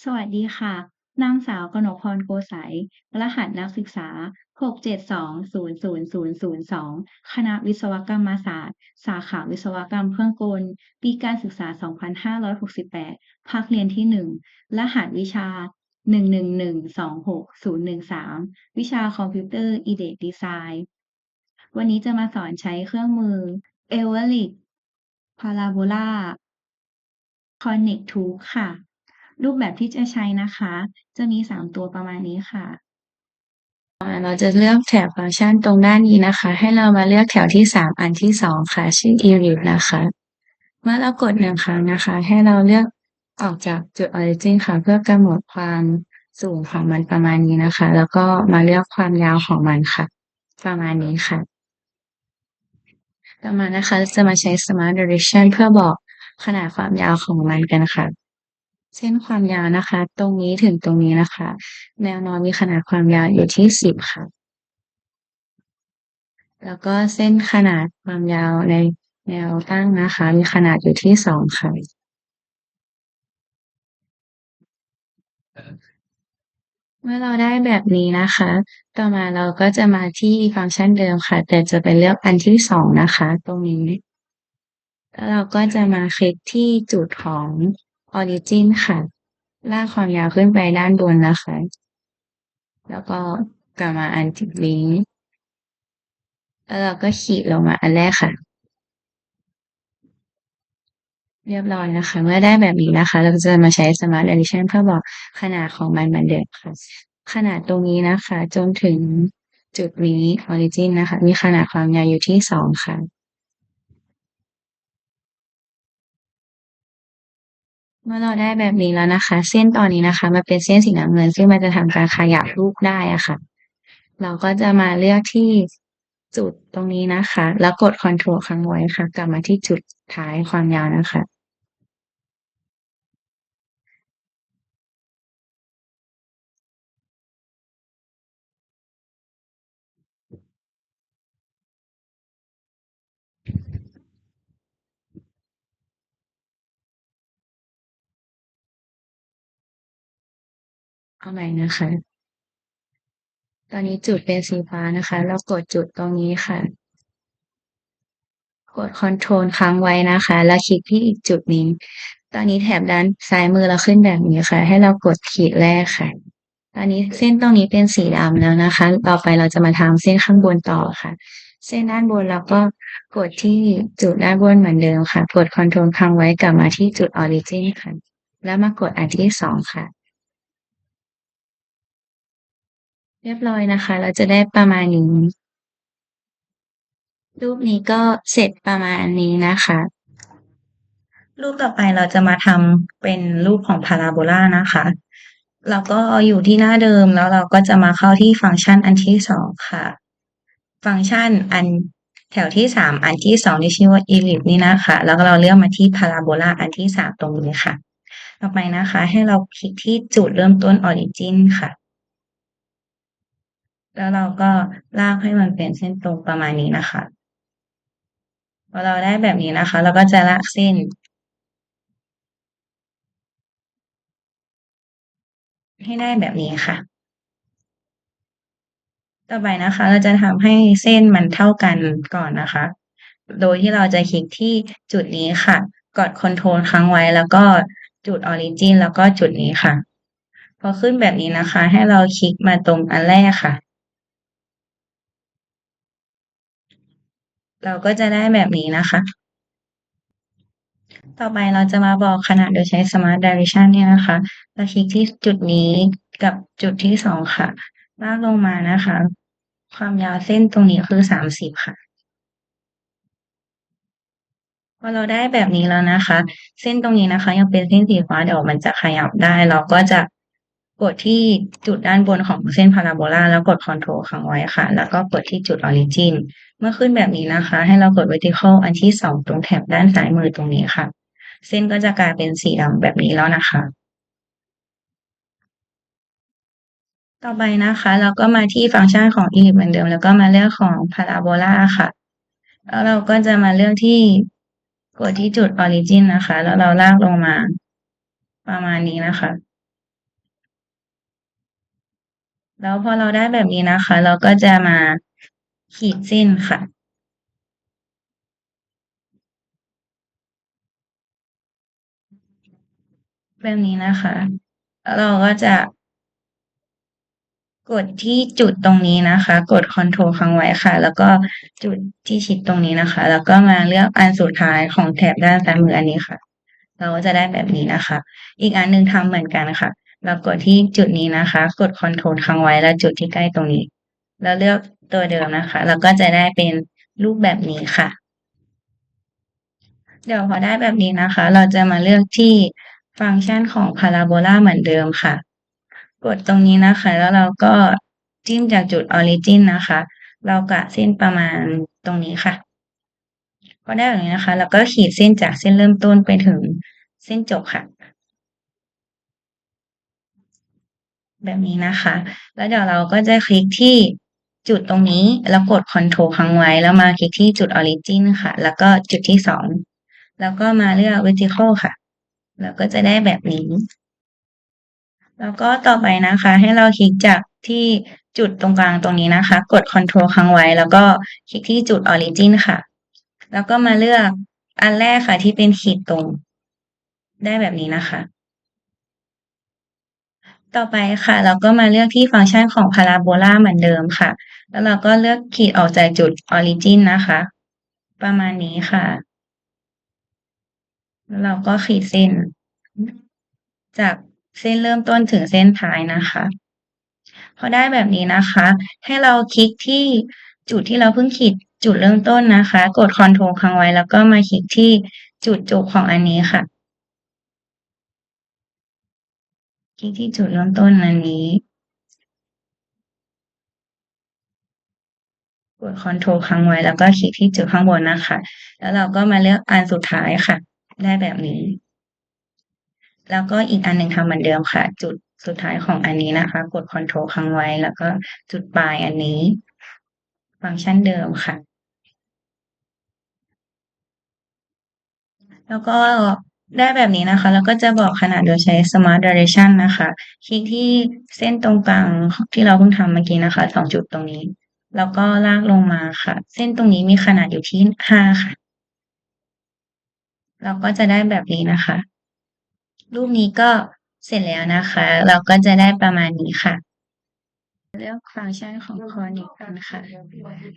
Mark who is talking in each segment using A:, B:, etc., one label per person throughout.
A: สวัสดีค่ะ นางสาวกนกพรโกษัย รหัสนักศึกษา 672000002 คณะวิศวกรรมศาสตร์ สาขาวิศวกรรมเครื่องกล ปีการศึกษา 2568 ภาคเรียนที่ 1 รหัสวิชา 111-26013 วิชาคอมพิวเตอร์ Embedded Design วันนี้จะมาสอนใช้เครื่องมือ Evonik Parabola Connect Tube ค่ะ รูปแบบที่จะใช้นะคะ จะมี 3 ตัวประมาณนี้ค่ะ
B: เราจะเลือกแถบฟังก์ชันตรงด้านนี้นะคะ ให้เรามาเลือกแถวที่ 3 อันที่ 2 ค่ะ ชื่อ Erit นะคะ เมื่อเรากด1ครั้งนะคะ ให้เราเลือกออกจากจุด Origin ค่ะ เพื่อกำหนดความสูงของมันประมาณนี้นะคะ แล้วก็มาเลือกความยาวของมันค่ะ ประมาณนี้ค่ะ ต่อมานะคะ จะมาใช้ Smart Direction เพื่อบอกขนาดความยาวของมันกันค่ะ เส้นความยาวนะคะ ตรงนี้ถึงตรงนี้นะคะ แนวนอนมีขนาดความยาวอยู่ที่10ค่ะ แล้วก็เส้นขนาดความยาวในแนวตั้งนะคะ มีขนาดอยู่ที่2ค่ะเมื่อเราได้แบบนี้นะคะ ต่อมาเราก็จะมาที่ฟังก์ชันเดิมค่ะ แต่จะไปเลือกอันที่2นะคะ ตรงนี้ แล้วเราก็จะมาคลิกที่จุดของ Origin ค่ะ ลากความยาวขึ้นไปด้านบนนะคะ แล้วก็กลับมาอันที่นี้แล้วเราก็ขีดลงมาอันแรกค่ะ เรียบร้อยนะคะ เมื่อได้แบบนี้นะคะ เราจะมาใช้ Smart addition เพื่อบอกขนาดของมันเหมือนเดิมค่ะ ขนาดตรงนี้นะคะ จนถึงจุดนี้ Origin นะคะ มีขนาดความยาวอยู่ที่2ค่ะ เมื่อเราได้แบบนี้แล้วนะคะ เส้นตอนนี้นะคะมันเป็นเส้นสีน้ำเงิน ซึ่งมันจะทำการขยับรูปได้อะค่ะ เราก็จะมาเลือกที่จุดตรงนี้นะคะ แล้วกด Ctrl ค้างไว้ค่ะ กลับมาที่จุดท้ายความยาวนะคะ เอาใหม่นะคะ ตอนนี้จุดเป็นสีฟ้านะคะ เรากดจุดตรงนี้ค่ะ กด Ctrl ค้างไว้นะคะ แล้วคลิกที่อีกจุดนี้ ตอนนี้แถบด้านซ้ายมือเราขึ้นแบบนี้ค่ะ ให้เรากดขีดแรกค่ะ ตอนนี้เส้นตรงนี้เป็นสีดำแล้วนะคะ ต่อไปเราจะมาทำเส้นข้างบนต่อค่ะ เส้นด้านบนเราก็กดที่จุดด้านบนเหมือนเดิมค่ะ กด Ctrl ค้างไว้กลับมาที่จุด Origin ค่ะ แล้วมากดอันที่2ค่ะ เรียบร้อยนะคะ เราจะได้ประมาณนี้ รูปนี้ก็เสร็จประมาณนี้นะคะ
A: รูปต่อไปเราจะมาทำเป็นรูปของพาราโบลานะคะ เราก็อยู่ที่หน้าเดิมแล้วเราก็จะมาเข้าที่ฟังก์ชันอันที่2ค่ะ ฟังก์ชันอันแถวที่3อันที่2ที่ชื่อว่า Ellipse นี่นะคะ แล้วก็เราเลือกมาที่พาราโบลาอันที่3ตรงนี้ค่ะ ต่อไปนะคะ ให้เราคลิกที่จุดเริ่มต้น Origin ค่ะ แล้วเราก็ลากให้มันเป็นเส้นตรงประมาณนี้นะคะ พอเราได้แบบนี้นะคะ เราก็จะลากเส้น ให้ได้แบบนี้ค่ะ ต่อไปนะคะ เราจะทำให้เส้นมันเท่ากันก่อนนะคะ โดยที่เราจะคลิกที่จุดนี้ค่ะ กด Ctrl ค้างไว้แล้วก็จุด Origin แล้วก็จุดนี้ค่ะ พอขึ้นแบบนี้นะคะ ให้เราคลิกมาตรงอันแรกค่ะ เราก็จะได้แบบนี้นะคะ ต่อไปเราจะมาบอกขนาดโดยใช้ Smart Direction เนี่ยนะคะ เราคลิกที่จุดนี้กับจุดที่2ค่ะ ลากลงมานะคะ ความยาวเส้นตรงนี้คือ30ค่ะพอเราได้แบบนี้แล้วนะคะ เส้นตรงนี้นะคะ ยังเป็นเส้นสีฟ้าเดี๋ยวมันจะขยับได้ เราก็จะ กดที่จุดด้านบนของเส้นพาราโบลาแล้วกด Ctrl ค้างไว้ค่ะ แล้วก็กดที่จุด Origin เมื่อขึ้นแบบนี้นะคะ ให้เรากด Vertical อันที่2ตรงแถบด้านซ้ายมือตรงนี้ค่ะ เส้นก็จะกลายเป็นสีดำแบบนี้แล้วนะคะ ต่อไปนะคะ เราก็มาที่ฟังก์ชันของ Ellipse เหมือนเดิม แล้วก็มาเลือกของพาราโบลาค่ะ แล้วเราก็จะมาเลือกที่กดที่จุด Origin นะคะ แล้วเราลากลงมาประมาณนี้นะคะ แล้วพอเราได้แบบนี้นะคะ เราก็จะมาขีดเส้นค่ะ แบบนี้นะคะแล้วเราก็จะ กดที่จุดตรงนี้นะคะ กด Ctrl ค้างไว้ค่ะ แล้วก็จุดที่ชิดตรงนี้นะคะ แล้วก็มาเลือกอันสุดท้ายของแถบด้านซ้ายมืออันนี้ค่ะ เราก็จะได้แบบนี้นะคะ อีกอันหนึ่งทำเหมือนกันค่ะ เรากดที่จุดนี้นะคะ กด Ctrl ค้างไว้แล้วจุดที่ใกล้ตรงนี้ แล้วเลือกตัวเดิมนะคะแล้วก็จะได้เป็นรูปแบบนี้ค่ะ เดี๋ยวพอได้แบบนี้นะคะ เราจะมาเลือกที่ฟังก์ชันของพาราโบลาเหมือนเดิมค่ะ กดตรงนี้นะคะ แล้วเราก็จิ้มจากจุด origin นะคะ เรากะเส้นประมาณตรงนี้ค่ะพอได้แบบนี้นะคะ เราก็ขีดเส้นจากเส้นเริ่มต้นไปถึงเส้นจบค่ะ แบบนี้นะคะ แล้วเดี๋ยวเราก็จะคลิกที่จุดตรงนี้แล้วกด Ctrl ค้างไว้ แล้วมาคลิกที่จุด origin ค่ะ แล้วก็จุดที่สองแล้วก็มาเลือก vertical ค่ะ แล้วก็จะได้แบบนี้ แล้วก็ต่อไปนะคะ ให้เราคลิกจากที่จุดตรงกลางตรงนี้นะคะ กด Ctrl ค้างไว้ แล้วก็คลิกที่จุด origin ค่ะ แล้วก็มาเลือกอันแรกค่ะที่เป็นขีดตรง ได้แบบนี้นะคะ ต่อไปค่ะ เราก็มาเลือกที่ฟังก์ชันของพาราโบลาเหมือนเดิมค่ะ แล้วเราก็เลือกขีดออกจากจุด origin นะคะ ประมาณนี้ค่ะแล้วเราก็ขีดเส้น จากเส้นเริ่มต้นถึงเส้นท้ายนะคะ พอได้แบบนี้นะคะ ให้เราคลิกที่จุดที่เราเพิ่งขีดจุดเริ่มต้นนะคะ กด Ctrl ค้างไว้ แล้วก็มาคลิกที่จุดจบของอันนี้ค่ะ คลิกที่จุดเริ่มต้นอันนี้ กด Ctrl ค้างไว้แล้วก็คลิกที่จุดข้างบนนะคะ แล้วเราก็มาเลือกอันสุดท้ายค่ะ ได้แบบนี้ แล้วก็อีกอันหนึ่งทำเหมือนเดิมค่ะ จุดสุดท้ายของอันนี้นะคะ กด Ctrl ค้างไว้ แล้วก็จุดปลายอันนี้ ฟังก์ชันเดิมค่ะ แล้วก็ ได้แบบนี้นะคะ แล้วก็จะบอกขนาดโดยใช้ Smart Direction นะคะ คลิกที่เส้นตรงกลางที่เราเพิ่งทำเมื่อกี้นะคะสองจุดตรงนี้ แล้วก็ลากลงมาค่ะ เส้นตรงนี้มีขนาดอยู่ที่ห้าค่ะ เราก็จะได้แบบนี้นะคะ รูปนี้ก็เสร็จแล้วนะคะ เราก็จะได้ประมาณนี้ค่ะ เลือกฟังก์ชันของ Conic กันค่ะ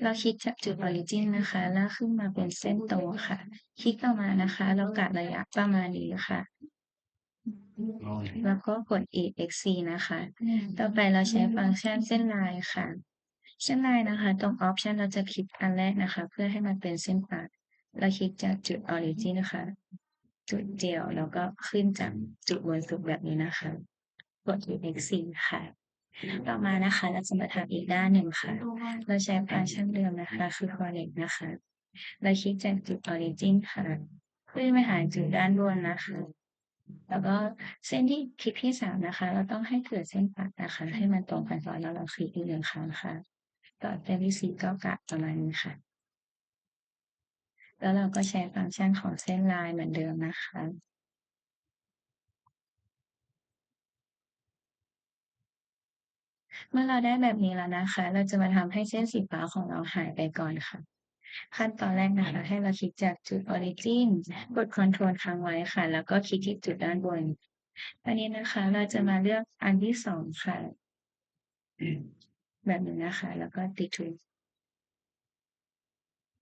A: เราคลิกจากจุด origin นะคะลากขึ้นมาเป็นเส้นตรงค่ะ คลิกออกมานะคะ เรากะระยะประมาณนี้ค่ะ แล้วก็กด exc นะคะ ต่อไปเราใช้ฟังก์ชันเส้นลายค่ะ เส้นลายนะคะ ตรง option เราจะคลิกอันแรกนะคะ เพื่อให้มันเป็นเส้นตัดเราคลิกจากจุด origin นะคะ จุดเดี่ยวแล้วก็ขึ้นจากจุดบนสุดแบบนี้นะคะ กด exc ค่ะ ต่อมานะคะ เราจะมาทำอีกด้านหนึ่งค่ะ เราใช้ฟังก์ชันเดิมนะคะ คือ connect นะคะ เราคลิกจากจุด origin ค่ะขึ้นไปหาจุดด้านบนนะคะ แล้วก็เส้นที่คลิกที่สามนะคะ เราต้องให้เกิดเส้นตัดนะคะ ให้มันตรงกันก่อนแล้วเราคลิกอีกหนึ่งครั้งค่ะต่อเส้นที่สี่ก็กะประมาณนี้ค่ะ แล้วเราก็ใช้ฟังก์ชันของเส้นลายเหมือนเดิมนะคะ เมื่อเราได้แบบนี้แล้วนะคะ เราจะมาทำให้เส้นสีฟ้าของเราหายไปก่อนค่ะ ขั้นตอนแรกนะคะ ให้เราคลิกจากจุด origin กด Ctrl ค้างไว้ค่ะ แล้วก็คลิกที่จุดด้านบนอันนี้นะคะ เราจะมาเลือกอันที่สองค่ะ แบบนี้นะคะ แล้วก็ติดถูก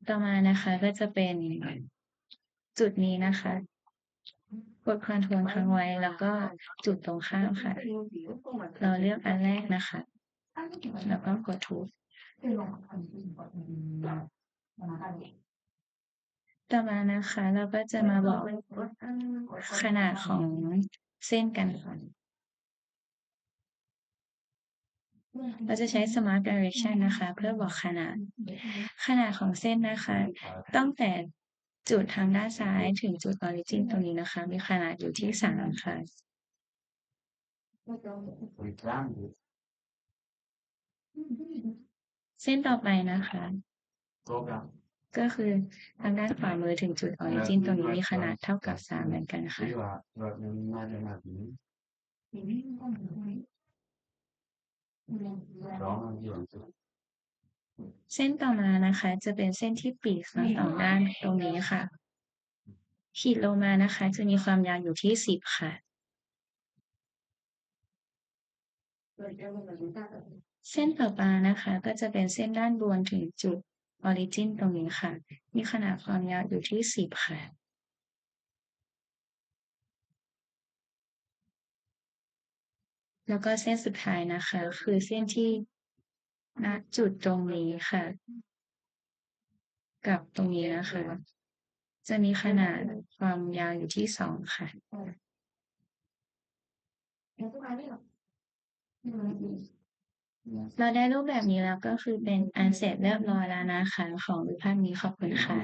A: ต่อมานะคะ ก็จะเป็นจุดนี้นะคะ กด Ctrl ค้างไว้ แล้วก็จุดตรงข้ามค่ะ เราเลือกอันแรกนะคะ แล้วก็กดถูกต่อมานะคะ เราก็จะมาบอกขนาดของเส้นกันค่ะเราจะใช้ Smart Direction นะคะ เพื่อบอกขนาด ขนาดของเส้นนะคะ ตั้งแต่จุดทางด้านซ้ายถึงจุด origin ตรงนี้นะคะ มีขนาดอยู่ที่สามค่ะ เส้นต่อไปนะคะก็คือทางด้านขวามือถึงจุด origin ตรงนี้มีขนาดเท่ากับสามเหมือนกันค่ะเส้นต่อมานะคะ จะเป็นเส้นที่ปีกทั้งสองด้านตรงนี้ค่ะ ขีดลงมานะคะ จะมีความยาวอยู่ที่สิบค่ะเส้นต่อมานะคะ ก็จะเป็นเส้นด้านบนถึงจุด origin ตรงนี้ค่ะ มีขนาดความยาวอยู่ที่สิบค่ะ แล้วก็เส้นสุดท้ายนะคะ คือเส้นที่ณจุดตรงนี้ค่ะ กับตรงนี้นะคะ จะมีขนาดความยาวอยู่ที่สองค่ะ เราได้รูปแบบนี้แล้วก็คือเป็นอันเสร็จเรียบร้อยแล้วนะคะ ของรูปภาพนี้ขอบคุณค่ะ